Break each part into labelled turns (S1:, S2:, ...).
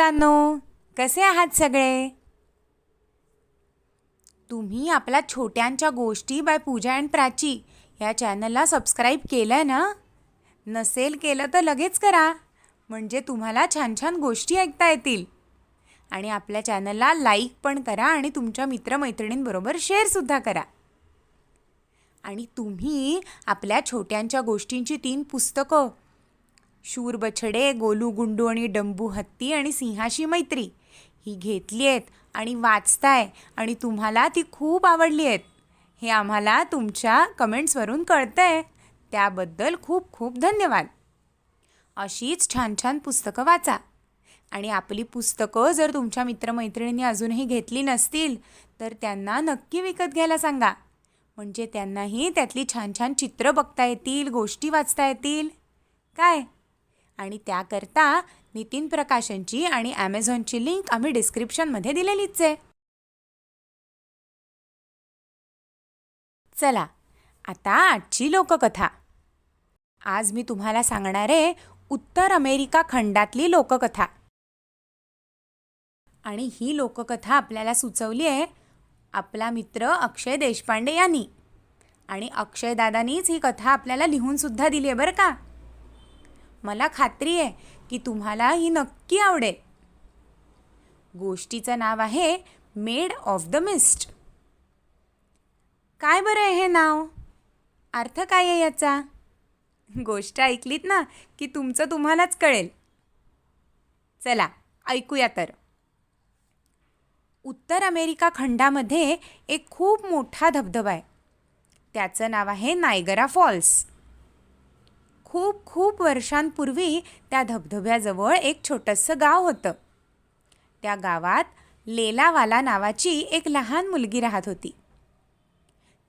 S1: मुलांनो कसे आहात सगळे? तुम्ही आपल्या छोट्यांच्या गोष्टी बाय पूजा अँड प्राची या चॅनलला सबस्क्राईब केलं ना? नसेल केलं तर लगेच करा. म्हणजे तुम्हाला छान छान गोष्टी ऐकता येतील. आणि आपल्या चॅनलला लाईक पण करा आणि तुमच्या मित्रमैत्रिणींबरोबर शेअरसुद्धा करा. आणि तुम्ही आपल्या छोट्यांच्या गोष्टींची तीन पुस्तकं शूर बछडे गोलू गुंडू आणि डंबू हत्ती आणि सिंहाशी मैत्री. ही घेतली आहेत आणि वाचताय आणि तुम्हाला ती खूप आवडली आहेत. हे आम्हाला तुमच्या कमेंट्सवरून कळतं आहे त्याबद्दल खूप खूप धन्यवाद. अशीच छान छान पुस्तकं वाचा. आणि आपली पुस्तकं जर तुमच्या मित्रमैत्रिणींनी अजूनही घेतली नसतील तर त्यांना नक्की विकत घ्यायला सांगा. म्हणजे त्यांनाही त्यातली छान छान चित्र बघता येतील गोष्टी वाचता येतील. काय? आणि त्याकरता नितीन प्रकाशनची आणि ॲमेझॉनची लिंक आम्ही डिस्क्रिप्शनमध्ये दिलेलीच आहे. चला आता आजची लोककथा. आज मी तुम्हाला सांगणार आहे उत्तर अमेरिका खंडातली लोककथा. आणि ही लोककथा आपल्याला सुचवली आहे आपला मित्र अक्षय देशपांडे यांनी. आणि अक्षयदादानीच ही कथा आपल्याला लिहूनसुद्धा दिली आहे बरं का? मला खात्री आहे की तुम्हाला ही नक्की आवडेल. गोष्टीचं नाव आहे मेड ऑफ द मिस्ट. काय बरं आहे हे नाव? अर्थ काय आहे याचा? गोष्ट ऐकलीत ना की तुमचं तुम्हालाच कळेल. चला ऐकूया तर. उत्तर अमेरिका खंडामध्ये एक खूप मोठा धबधबा आहे. त्याचं नाव आहे नायगरा फॉल्स. खूप खूप वर्षांपूर्वी त्या धबधब्याजवळ एक छोटंसं गाव होतं. त्या गावात लेलावाला नावाची एक लहान मुलगी राहत होती.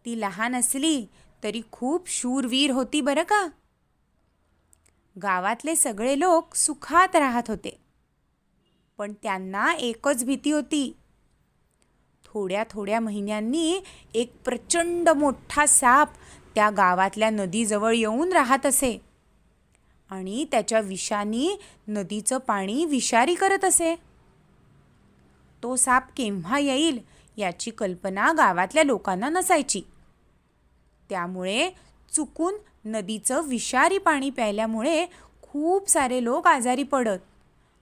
S1: ती लहान असली तरी खूप शूरवीर होती बरं का? गावातले सगळे लोक सुखात राहत होते. पण त्यांना एकच भीती होती. थोड्या थोड्या महिन्यांनी एक प्रचंड मोठा साप त्या गावातल्या नदीजवळ येऊन राहत असे. आणि त्याच्या विषानी नदीचं पाणी विषारी करत असे. तो साप केव्हा येईल याची कल्पना गावातल्या लोकांना नसायची. त्यामुळे चुकून नदीचं विषारी पाणी प्यायल्यामुळे खूप सारे लोक आजारी पडत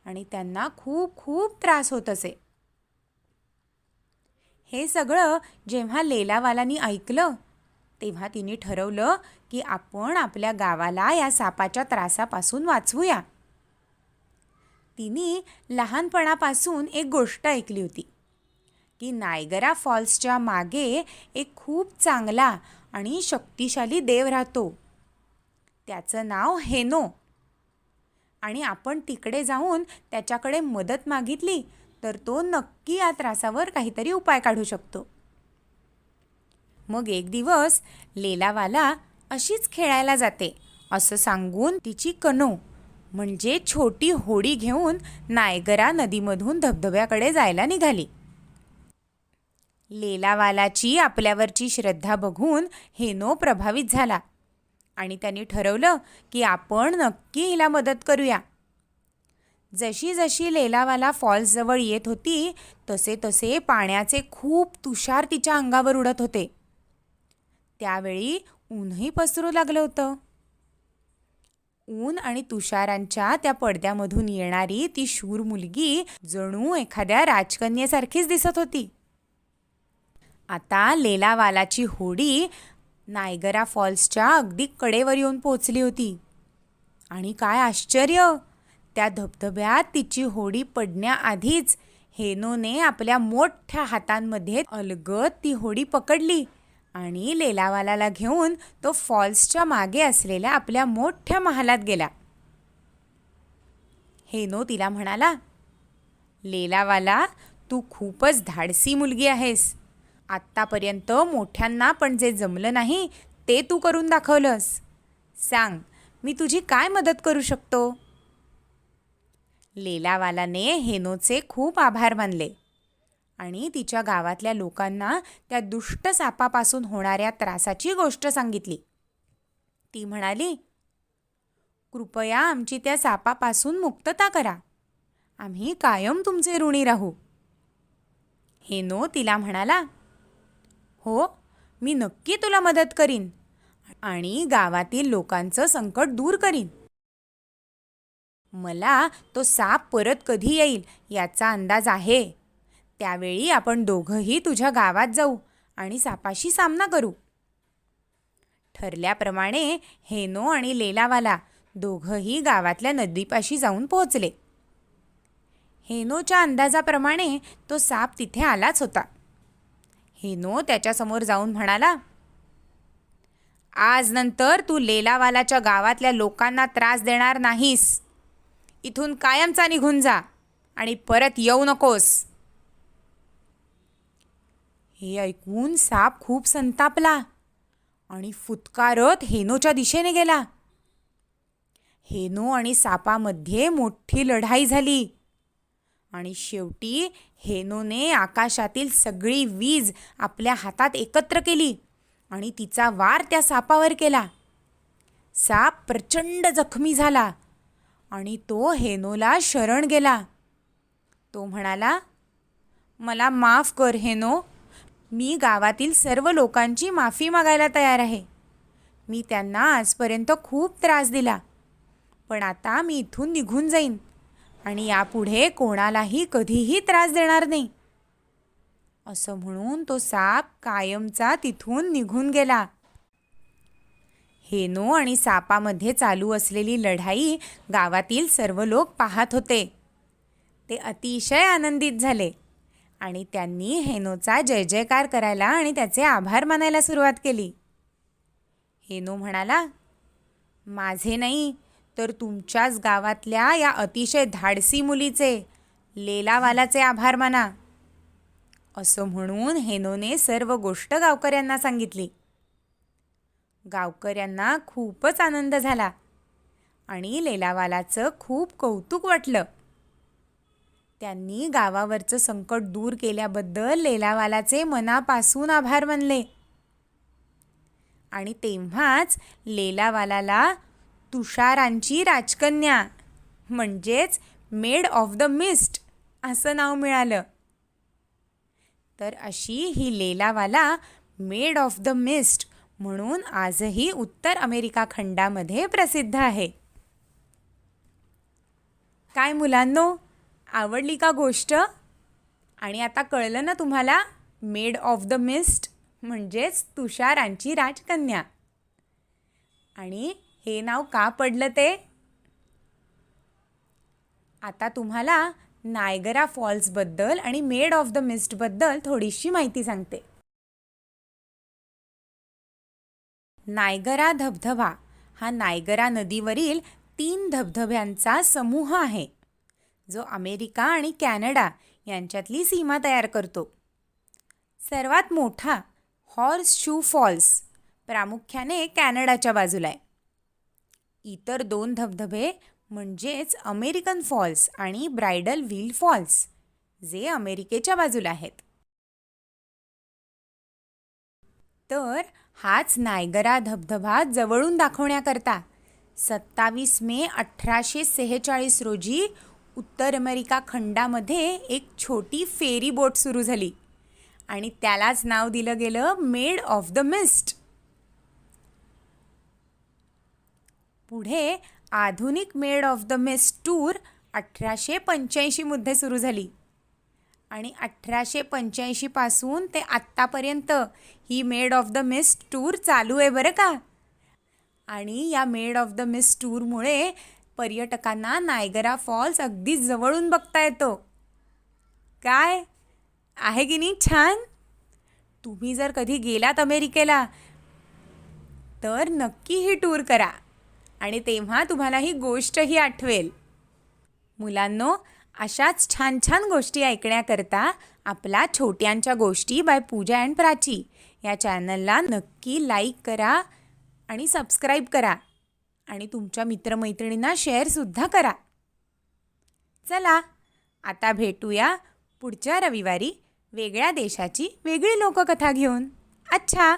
S1: आणि त्यांना खूप खूप त्रास होत असे. हे सगळं जेव्हा लेलावालानी ऐकलं तेव्हा तिने ठरवलं की आपण आपल्या गावाला या सापाच्या त्रासापासून वाचवूया. तिने लहानपणापासून एक गोष्ट ऐकली होती की नायगरा फॉल्सच्या मागे एक खूप चांगला आणि शक्तिशाली देव राहतो. त्याचं नाव हेनो. आणि आपण तिकडे जाऊन त्याच्याकडे मदत मागितली तर तो नक्की या त्रासावर काहीतरी उपाय काढू शकतो. मग एक दिवस लेलावाला अशीच खेळायला जाते. असं सांगून तिची कनो म्हणजे छोटी होडी घेऊन नायगरा नदीमधून धबधब्याकडे जायला निघाली. लेलावालाची आपल्यावरची श्रद्धा बघून हेनो प्रभावित झाला आणि त्यांनी ठरवलं की आपण नक्की हिला मदत करूया. जशी जशी लेलावाला फॉल्सजवळ येत होती तसे तसे पाण्याचे खूप तुषार तिच्या अंगावर उडत होते. त्यावेळी ऊनही पसरू लागलं होतं. ऊन आणि तुषारांच्या त्या पडद्यामधून येणारी ती शूर मुलगी जणू एखाद्या राजकन्येसारखीच दिसत होती. आता लेलावालाची होडी नायगरा फॉल्सच्या अगदी कडेवर येऊन पोचली होती. आणि काय आश्चर्य! त्या धबधब्यात तिची होडी पडण्याआधीच हेनोने आपल्या मोठ्या हातांमध्ये अलगद ती होडी पकडली. आणि लेलावालाला घेऊन तो फॉल्सच्या मागे असलेल्या आपल्या मोठ्या महालात गेला. हेनो तिला म्हणाला लेलावाला तू खूपच धाडसी मुलगी आहेस. आत्तापर्यंत मोठ्यांना पण जे जमलं नाही ते तू करून दाखवलंस. सांग मी तुझी काय मदत करू शकतो? लेलावालाने हेनोचे खूप आभार मानले. आणि तिच्या गावातल्या लोकांना त्या दुष्ट सापापासून होणाऱ्या त्रासाची गोष्ट सांगितली. ती म्हणाली कृपया आमची त्या सापापासून मुक्तता करा. आम्ही कायम तुमचे ऋणी राहू. हेनो तिला म्हणाला हो मी नक्की तुला मदत करीन आणि गावातील लोकांचं संकट दूर करीन. मला तो साप परत कधी येईल याचा अंदाज आहे. त्यावेळी आपण दोघंही तुझ्या गावात जाऊ आणि सापाशी सामना करू. ठरल्याप्रमाणे हेनो आणि लेलावाला दोघंही गावातल्या नदीपाशी जाऊन पोहोचले. हेनोच्या अंदाजाप्रमाणे तो साप तिथे आलाच होता. हेनो त्याच्यासमोर जाऊन म्हणाला आज नंतर तू लेलावालाच्या गावातल्या लोकांना त्रास देणार नाहीस. इथून कायमचा निघून जा आणि परत येऊ नकोस. हे ऐकून साप खूप संतापला आणि फुतकारत हेनोच्या दिशेने गेला. हेनो आणि सापामध्ये मोठी लढाई झाली आणि शेवटी हेनोने आकाशातील सगळी वीज आपल्या हातात एकत्र केली आणि तिचा वार त्या सापावर केला. साप प्रचंड जखमी झाला आणि तो हेनोला शरण गेला. तो म्हणाला मला माफ कर हेनो. मी गावातील सर्व लोकांची माफी मागायला तयार आहे. मी त्यांना आजपर्यंत खूप त्रास दिला. पण आता मी इथून निघून जाईन आणि यापुढे कोणालाही कधीही त्रास देणार नाही. असं म्हणून तो साप कायमचा तिथून निघून गेला. हेनो आणि सापामध्ये चालू असलेली लढाई गावातील सर्व लोक पाहत होते. ते अतिशय आनंदित झाले. आणि त्यांनी हेनोचा जय जयकार करायला आणि त्याचे आभार मानायला सुरुवात केली. हेनो म्हणाला माझे नाही तर तुमच्याच गावातल्या या अतिशय धाडसी मुलीचे लेलावालाचे आभार माना. असं म्हणून हेनोने सर्व गोष्ट गावकऱ्यांना सांगितली. गावकऱ्यांना खूपच आनंद झाला आणि लेलावालाचं खूप कौतुक वाटलं. त्यांनी गावावरचं संकट दूर केल्याबद्दल लेलावालाचे मनापासून आभार मानले. आणि तेव्हाच लेलावालाला तुषारांची राजकन्या म्हणजेच मेड ऑफ द मिस्ट असं नाव मिळालं. तर अशी ही लेलावाला मेड ऑफ द मिस्ट म्हणून आजही उत्तर अमेरिका खंडामध्ये प्रसिद्ध आहे. काय मुलांनो? आवडली का गोष्ट? आणि आता कळलं ना तुम्हाला मेड ऑफ द मिस्ट म्हणजेच तुषारांची राजकन्या. आणि हे नाव का पडलं ते? आता तुम्हाला नायगरा फॉल्सबद्दल आणि मेड ऑफ द मिस्टबद्दल थोडीशी माहिती सांगते. नायगरा धबधबा हा नायगरा नदीवरील तीन धबधब्यांचा समूह आहे. जो अमेरिका आणि कॅनडा यांच्यातली सीमा तयार करतो. सर्वात मोठा हॉर्स शू फॉल्स प्रामुख्याने कॅनडाच्या बाजूला आहे. इतर दोन धबधबे म्हणजेच अमेरिकन फॉल्स आणि ब्रायडल व्हील फॉल्स जे अमेरिकेच्या बाजूला आहेत. तर हाच नायगरा धबधबा जवळून दाखवण्याकरता सत्तावीस मे अठराशे सेहेचाळीस रोजी उत्तर अमेरिका खंडामध्ये एक छोटी फेरी बोट सुरू झाली आणि त्यालाच नाव दिलं गेलं मेड ऑफ द मिस्ट. पुढे आधुनिक Maid of the Mist tour अठराशे पंच्याऐंशीमध्ये सुरू झाली. आणि अठराशे पंच्याऐंशीपासून ते आत्तापर्यंत ही Maid of the Mist tour चालू आहे बरं का? आणि या मेड ऑफ द मिस्ट टूरमुळे पर्यटकांना नायगरा फॉल्स अगदी जवळून बघता येतो. काय? आहे की नाही छान? तुम्ही जर कधी गेलात अमेरिकेला तर नक्की ही टूर करा आणि तेव्हा तुम्हाला ही गोष्टही आठवेल. मुलांनो अशाच छान छान गोष्टी ऐकण्याकरता आपला छोट्यांच्या गोष्टी बाय पूजा अँड प्राची या चॅनलला नक्की लाईक करा आणि सबस्क्राईब करा. आणि तुमच्या मित्रमैत्रिणींना शेअरसुद्धा करा. चला आता भेटूया पुढच्या रविवारी वेगळ्या देशाची वेगळी लोककथा घेऊन. अच्छा!